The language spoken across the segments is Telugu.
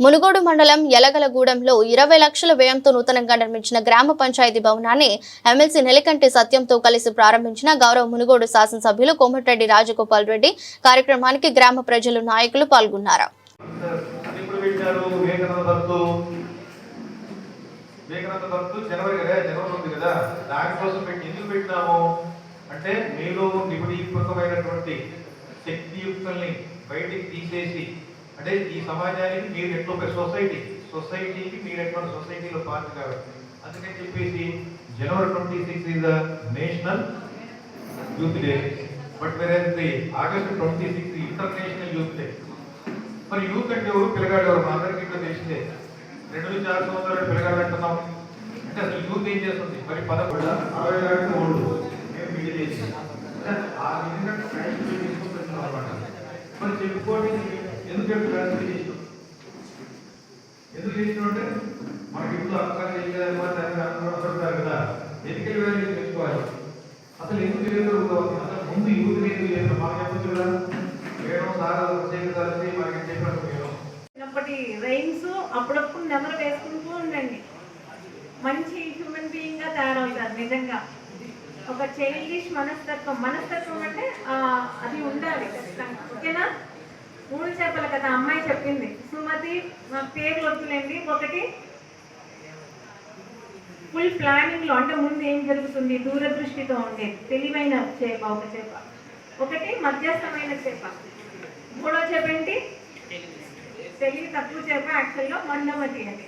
మునుగోడు మండలం యలగలగూడెంలో ఇరవై లక్షల వ్యయంతో నూతనంగా నిర్మించిన గ్రామ పంచాయతీ భవనాన్ని ఎమ్మెల్సీ నెలకంటి సత్యంతో కలిసి ప్రారంభించిన గౌరవ మునుగోడు శాసనసభ్యులు కోమటిరెడ్డి రాజగోపాల్ రెడ్డి కార్యక్రమానికి గ్రామ ప్రజలు నాయకులు పాల్గొన్నారు. అంటే మీలో నిపుణీకృతమైనటువంటి శక్తియుక్తుల్ని బయటికి తీసేసి అంటే ఈ సమాజానికి మీరు ఎట్లా సొసైటీ సొసైటీకి మీరు ఎట్లా సొసైటీలో పార్ట్ కాబట్టి. అందుకని చెప్పేసి January twenty six is the national youth day but వేరే August twenty six international youth day మరి యూత్ అంటే ఎవరు? పిల్లగాడు ఎవరు? అందరికీ ఇట్లా తెలిసిందే. రెండు నుంచి ఆరు సంవత్సరాలు పిల్లగాడు అంటున్నాం. అంటే అసలు యూత్ ఏం చేస్తుంది? మరి పదకొండు అరవై ఏడు ఓల్డ్ మేము మిడిల్ ఏజ్ అంటే ఆ విధంగా ట్రాన్స్ఫర్ తీసుకుంటున్నాం అనమాట మరి చెప్పుకోండి ఎందుకు చెప్తున్నారు? చేసినాం ఎందుకు చేసినాం అంటే మనకి ఇప్పుడు అక్కడ చేయలేదు అనుకుంటారు కదా ఎన్నికల వేళ తెచ్చుకోవాలి అసలు ఎందుకు లేదు అసలు ముందు యూత్ లేదు లేదు మాకు చెప్పచ్చు కదా వేయడం సార్ ప్రత్యేక కలిసి మనకి చెప్పినట్టు మేడం? చిన్నప్పటి రైమ్స్ అప్పుడప్పుడు నెమరు వేసుకుంటూ ఉండండి. మంచి హ్యూమన్ బీయింగ్గా తయారవుతారు నిజంగా. ఒక చైల్డిష్ మనస్తత్వం. మనస్తత్వం అంటే అది ఉండాలి ఖచ్చితంగా. ఓకేనా? మూడు చేపల కథ అమ్మాయి చెప్పింది. సుమతి మా పేరు వద్దులేండి. ఒకటి ఫుల్ ప్లానింగ్లో అంటే ముందు ఏం జరుగుతుంది? దూరదృష్టితో ఉండేది తెలివైన చేప ఒక చేప. ఒకటి మధ్యస్థమైన చేప. మూడో చేప ఏంటి? తెలివి తక్కువ చేప యాక్చువల్గా మందమతి అని.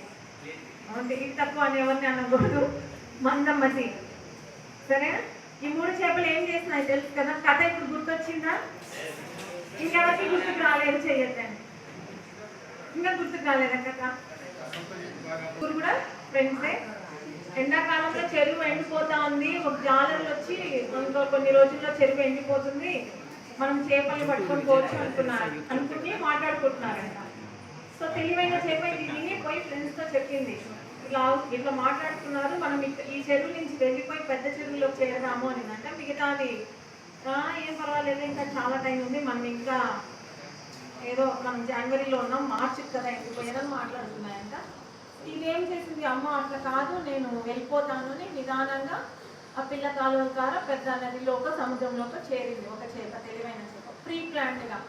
తెలివి తక్కువ అని ఎవరిని అనకూడదు. మందమతి. సరేనా? ఈ మూడు చేపలు ఏం చేసినాయి తెలుసు కదా? కథ ఇప్పుడు గుర్తొచ్చిందా? ఇంకెవరికి గుర్తుకు రాలేదు చెయ్యొద్దండి ఇంకా గుర్తుకు రాలేదా ఊరు కూడా ఫ్రెండ్సే ఎండాకాలంలో చెరువు ఎండిపోతా ఉంది. ఒక జాలర్లు వచ్చి ఇంకో కొన్ని రోజుల్లో చెరువు ఎండిపోతుంది. మనం చేపలు పట్టుకొని పోవచ్చు అనుకున్నారు. అనుకుని మాట్లాడుకుంటున్నారంట సో తెలివైన చేప ఇది విని పోయి ఫ్రెండ్స్తో చెప్పింది. ఇట్లా ఇట్లా మాట్లాడుతున్నారు. మనం ఈ చెరువు నుంచి వెళ్ళిపోయి పెద్ద చెరువులో చేరదాము అని అంటే మిగతాది ఏం పర్వాలేదు ఇంకా చాలా టైం ఉంది. మనం ఇంకా ఏదో మనం జనవరిలో ఉన్నాం మార్చి కదా ఎండిపోయారని మాట్లాడుతున్నాయంట. ఇదేం చేసింది? అమ్మ అట్లా కాదు నేను వెళ్ళిపోతాను అని నిదానంగా ఆ పిల్ల ద్వారా పెద్ద నదిలోక సముద్రంలోకి చేరింది. ఒక చేప తెలివైన చేప ప్రీ ప్లాన్డ్గా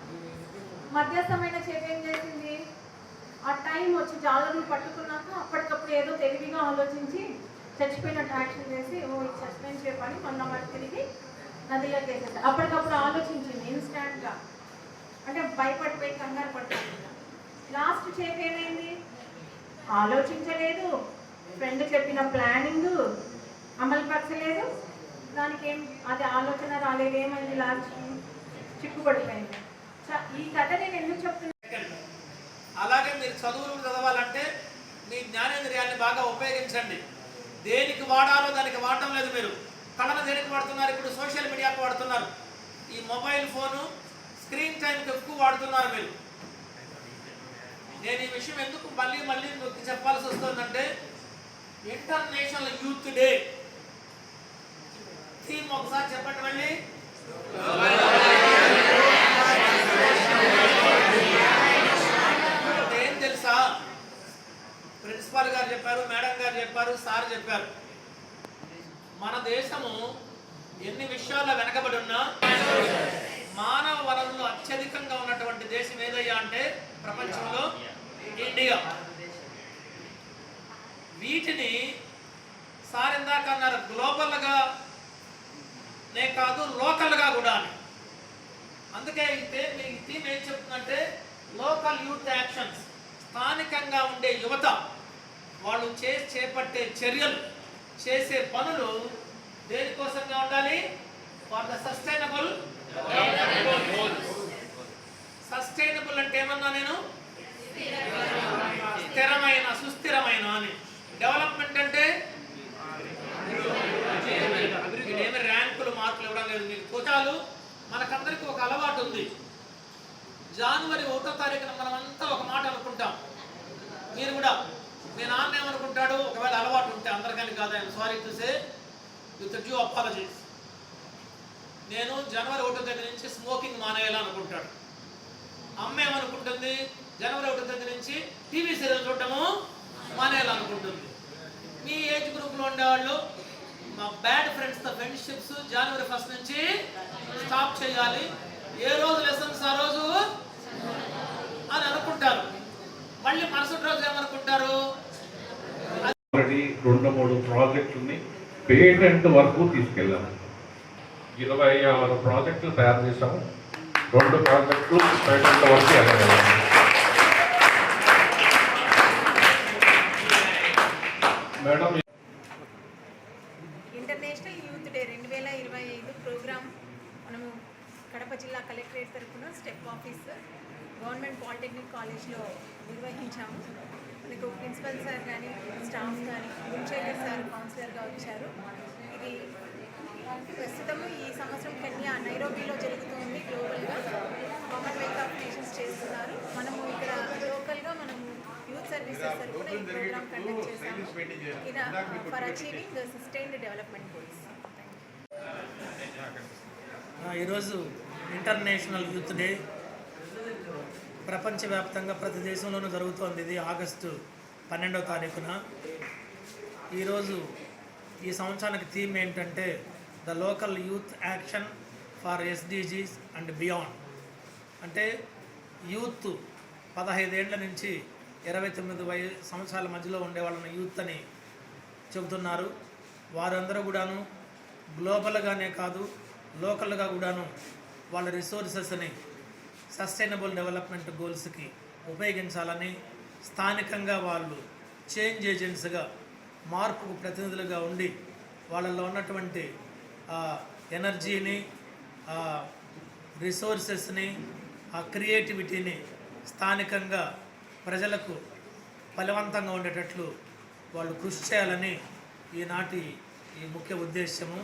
మధ్యస్థమైన చేప ఏం చేసింది? ఆ టైం వచ్చి జాలరులు పట్టుకున్నాక అప్పటికప్పుడు ఏదో తెలివిగా ఆలోచించి చచ్చిపోయినట్టు యాక్షన్ చేసి ఓ ఇది చచ్చిపోయిన చేప అని మొన్న మరి తిరిగి నదిలోకి వేసేది అప్పటికప్పుడు ఆలోచించింది ఇన్స్టాంట్గా. అంటే భయపడిపోయి కంగారు పడుతుంది లాస్ట్ చేప ఏమైంది? ఆలోచించలేదు. ఫ్రెండ్ చెప్పిన ప్లానింగ్ అమలు పరచలేదు దానికి ఏం అది ఆలోచన రాలేదు. ఏమైంది లాస్ట్? చిక్కుపడిపోయింది. చ- ఈ కథ నేను ఎందుకు చెప్తున్నాను అలాగే మీరు చదువులు చదవాలంటే మీ జ్ఞానేంద్రియాన్ని బాగా ఉపయోగించండి. దేనికి వాడాలో దానికి వాడటం లేదు మీరు. కళను దేనికి వాడుతున్నారు ఇప్పుడు సోషల్ మీడియాకు వాడుతున్నారు. ఈ మొబైల్ ఫోను స్క్రీన్ టైంకి ఎక్కువ వాడుతున్నారు వీళ్ళు. నేను ఈ విషయం ఎందుకు మళ్ళీ మళ్ళీ నొక్కి చెప్పాల్సి వస్తుందంటే ఇంటర్నేషనల్ యూత్ డే థీమ్ ఒకసారి చెప్పండి మళ్ళీ. ఏం తెలుసా? ప్రిన్సిపాల్ గారు చెప్పారు మేడం గారు చెప్పారు సార్ చెప్పారు. మన దేశము ఎన్ని విషయాల్లో వెనకబడి ఉన్నా మానవ వనరులు అత్యధికంగా ఉన్నటువంటి దేశం ఏదయ్యా అంటే ప్రపంచంలో ఇండియా. వీటిని సార్ ఇందాక అన్నారు గ్లోబల్గా నే కాదు లోకల్గా కూడా అని. అందుకే అయితే మీ థీమ్ ఏం చెప్తుందంటే లోకల్ యూత్ యాక్షన్స్. స్థానికంగా ఉండే యువత వాళ్ళు చేసి చేపట్టే చర్యలు చేసే పనులు దేనికోసంగా ఉండాలి? ఫర్ ద సస్టైనబుల్ సస్టైనబుల్ అంటే ఏమన్నా నేను? స్థిరమైన సుస్థిరమైన అని. డెవలప్మెంట్ అంటే? ఏమి ర్యాంకులు మార్కులు ఇవ్వడం లేదు. మీకు కోటాలు మనకందరికీ ఒక అలవాటు ఉంది. జనవరి ఒకటో తారీఖున మనం అంతా ఒక మాట అనుకుంటాం. మీరు కూడా. మీ నాన్న ఏమనుకుంటాడు? ఒకవేళ అలవాటు ఉంటే అందరికని కాదు ఆయన. Sorry to say with due apologies నేను జనవరి ఒకటో తేదీ నుంచి స్మోకింగ్ మానేయాలనుకుంటాడు అమ్మ ఏమనుకుంటుంది? జనవరి ఒకటో దగ్గర నుంచి టీవీ సీరియల్ చూడటము మానేయాలనుకుంటుంది మీ ఏజ్ గ్రూప్లో ఉండేవాళ్ళు మా బ్యాడ్ ఫ్రెండ్స్తో ఫ్రెండ్షిప్స్ జనవరి ఫస్ట్ నుంచి స్టాప్ చేయాలి. ఏ రోజు లెసన్స్ ఆ రోజు? అని అనుకుంటారు. మళ్ళీ మరుసటి రోజు ఏమనుకుంటారు? రెండు మూడు ప్రాజెక్టులని పేటెంట్ వరకు తీసుకెళ్ళాము ఇరవై ఆరు ప్రాజెక్టులు తయారు చేశాము. రెండు ప్రాజెక్టులు పేటెంట్ వరకు వెళ్ళగలము మేడం ఇంటర్నేషనల్ యూత్ డే రెండు వేల ఇరవై ఐదు ప్రోగ్రామ్ మనము కడప జిల్లా కలెక్టరేట్ తరఫున స్టెప్ ఆఫీస్ గవర్నమెంట్ పాలిటెక్నిక్ కాలేజ్లో నిర్వహించాము. మనకు ప్రిన్సిపల్ సార్ కానీ స్టాఫ్ కానీ గుంశేఖర్ సార్ కౌన్సిలర్గా వచ్చారు. ఇది ప్రస్తుతము ఈ సంవత్సరం కెన్యా నైరోబీలో జరుగుతుంది గ్లోబల్గా. కామన్వెల్త్ ఆఫ్ నేషన్స్ చేస్తున్నారు. మనము ఇక్కడ లోకల్గా మనము యూత్ సర్వీసెస్ తరఫున ఈ ప్రోగ్రామ్ కండక్ట్ చేశాము. In for achieving sustained development goals ఆ, ఈరోజు ఇంటర్నేషనల్ యూత్ డే ప్రపంచవ్యాప్తంగా ప్రతి దేశంలోనూ జరుగుతోంది ఇది ఆగస్టు పన్నెండవ తారీఖున. ఈరోజు ఈ సంవత్సరానికి థీమ్ ఏంటంటే the local youth action for SDGs and beyond. అంటే యూత్ పదహైదేళ్ళ నుంచి ఇరవై తొమ్మిది వయ సంవత్సరాల మధ్యలో ఉండే వాళ్ళని యూత్ అని చెబుతున్నారు. వారందరూ కూడాను గ్లోబల్గానే కాదు లోకల్గా కూడాను వాళ్ళ రిసోర్సెస్ని సస్టైనబుల్ డెవలప్మెంట్ గోల్స్కి ఉపయోగించాలని స్థానికంగా వాళ్ళు చేంజ్ ఏజెంట్స్గా మార్పుకు ప్రతినిధులుగా ఉండి వాళ్ళలో ఉన్నటువంటి ఎనర్జీని రిసోర్సెస్ని ఆ క్రియేటివిటీని స్థానికంగా ప్రజలకు ఫలవంతంగా ఉండేటట్లు వాళ్ళు కృషి చేయాలని ఈనాటి ఈ ముఖ్య ఉద్దేశము